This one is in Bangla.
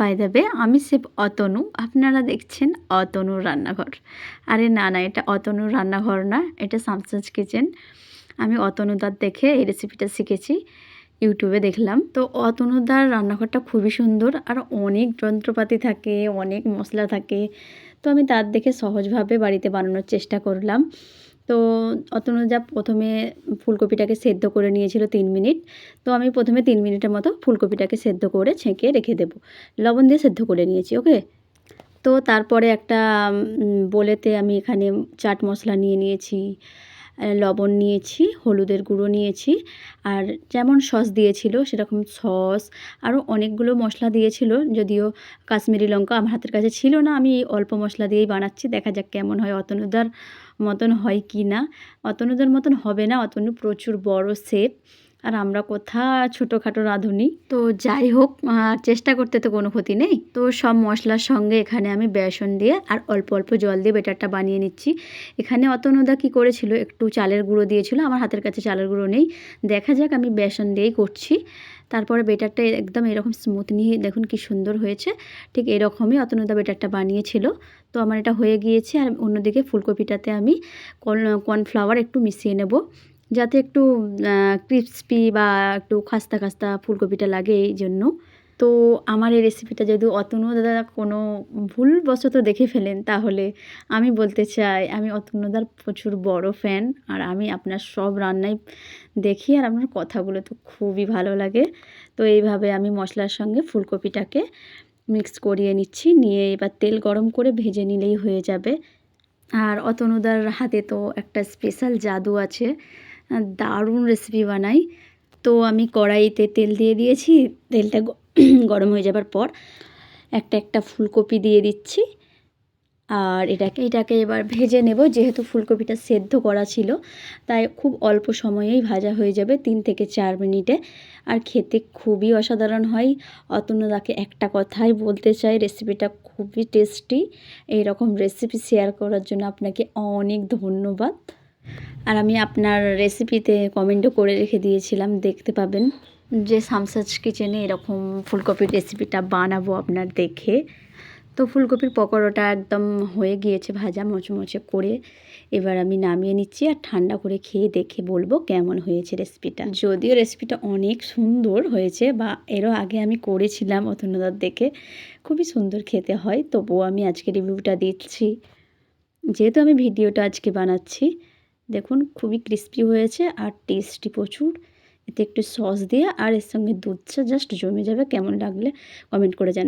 বাই দেবে আমি সেফ অতনু। আপনারা দেখছেন অতনুর রান্নাঘর। আরে না না, এটা অতনুর রান্নাঘর না, এটা সামসাজ কিচেন আমি অতনুদার দেখে এই রেসিপিটা শিখেছি ইউটিউবে দেখলাম। তো অতনুদার রান্নাঘরটা খুবই সুন্দর আর অনেক যন্ত্রপাতি থাকে, অনেক মশলা থাকে। তো আমি তার দেখে সহজভাবে বাড়িতে বানানোর চেষ্টা করলাম। তো অতনুজা প্রথমে ফুলকপিটাকে সেদ্ধ করে নিয়েছিল তিন মিনিট, তো আমি প্রথমে তিন মিনিটের মতো ফুলকপিটাকে সেদ্ধ করে ছেঁকে রেখে দেব। লবণ দিয়ে সেদ্ধ করে নিয়েছি, ওকে? তো তারপরে একটা বলেতে আমি এখানে চাট মশলা নিয়ে নিয়েছি লবণ নিয়েছি, হলুদের গুঁড়ো নিয়েছি, আর যেমন সস দিয়েছিল সেরকম সস, আরও অনেকগুলো মশলা দিয়েছিল, যদিও কাশ্মীরি লঙ্কা আমার হাতের কাছে ছিল না, আমি অল্প মশলা দিয়েই বানাচ্ছি, দেখা যাক কেমন হয়, অতনুদার মতন হয় কি না, অতনুদার মতন হবে না, অতনু প্রচুর বড় শেপ আর আমরা কোথা ছোটোখাটো রাঁধুনি। তো যাই হোক চেষ্টা করতে তো কোনো ক্ষতি নেই। তো সব মশলার সঙ্গে এখানে আমি বেসন দিয়ে আর অল্প অল্প জল দিয়ে বেটারটা বানিয়ে নিচ্ছি। এখানে অতনুদা কী করেছিল? একটু চালের গুঁড়ো দিয়েছিল। আমার হাতের কাছে চালের গুঁড়ো নেই। দেখা যাক, আমি বেসন দিয়েই করছি। তারপরে বেটারটা একদম এরকম স্মুথ নিয়ে দেখুন কি সুন্দর হয়েছে। ঠিক এরকমই অতনুদা বেটারটা বানিয়েছিল। তো আমার এটা হয়ে গিয়েছে। আর অন্যদিকে ফুলকপিটাতে আমি কর্ন- কর্নফ্লাওয়ার একটু মিশিয়ে নেব। যাতে একটু ক্রিস্পি বা একটু খাস্তা খাস্তা ফুলকপিটা লাগে এই জন্য। তো আমার এই রেসিপিটা যদি অতনু দাদা কোনো ভুলবশত দেখে ফেলেন, তাহলে আমি বলতে চাই, আমি অতনুদার প্রচুর বড় ফ্যান আর আমি আপনার সব রান্নাই দেখি আর আপনার কথাগুলো তো খুবই ভালো লাগে। তো এইভাবে আমি মশলার সঙ্গে ফুলকপিটাকে মিক্স করিয়ে নিচ্ছি, নিয়ে এবার তেল গরম করে ভেজে নিলেই হয়ে যাবে। আর অতনুদার হাতে তো একটা স্পেশাল জাদু আছে। দারুণ রেসিপি বানাই। তো আমি কড়াইতে তেল দিয়ে দিয়েছি, তেলটা গরম হয়ে যাবার পর একটা একটা ফুলকপি দিয়ে দিচ্ছি। আর এটাকে এটাকে এবার ভেজে নেব, যেহেতু ফুলকপিটা সেদ্ধ করা ছিল, তাই খুব অল্প সময়েই ভাজা হয়ে যাবে, তিন থেকে চার মিনিটে। আর খেতে খুবই অসাধারণ হয়। অতনুদাকে একটা কথাই বলতে চাই রেসিপিটা খুবই টেস্টি এই রকম রেসিপি শেয়ার করার জন্য আপনাকে অনেক ধন্যবাদ। আর আমি আপনার রেসিপিতে কমেন্টও করে রেখে দিয়েছিলাম, দেখতে পাবেন। যে সামসাজ কিচেনে এরকম ফুলকপির রেসিপিটা বানাবো আপনার দেখে। তো ফুলকপির পকোড়াটা একদম হয়ে গিয়েছে ভাজা মচমচে করে। এবার আমি নামিয়ে নিচ্ছি আর ঠান্ডা করে খেয়ে দেখে বলব কেমন হয়েছে রেসিপিটা যদিও রেসিপিটা অনেক সুন্দর হয়েছে বা এরও আগে আমি করেছিলাম অতনুদার দেখে, খুবই সুন্দর খেতে হয়। তবুও আমি আজকে রিভিউটা দিচ্ছি। যেহেতু আমি ভিডিওটা আজকে বানাচ্ছি দেখুন, খুবই ক্রিস্পি হয়েছে আর টেস্টি প্রচুর। এতে একটু সস দিয়ে আর এর সঙ্গে দুধ চা জাস্ট জমে যাবে, কেমন লাগলে কমেন্ট করে জানান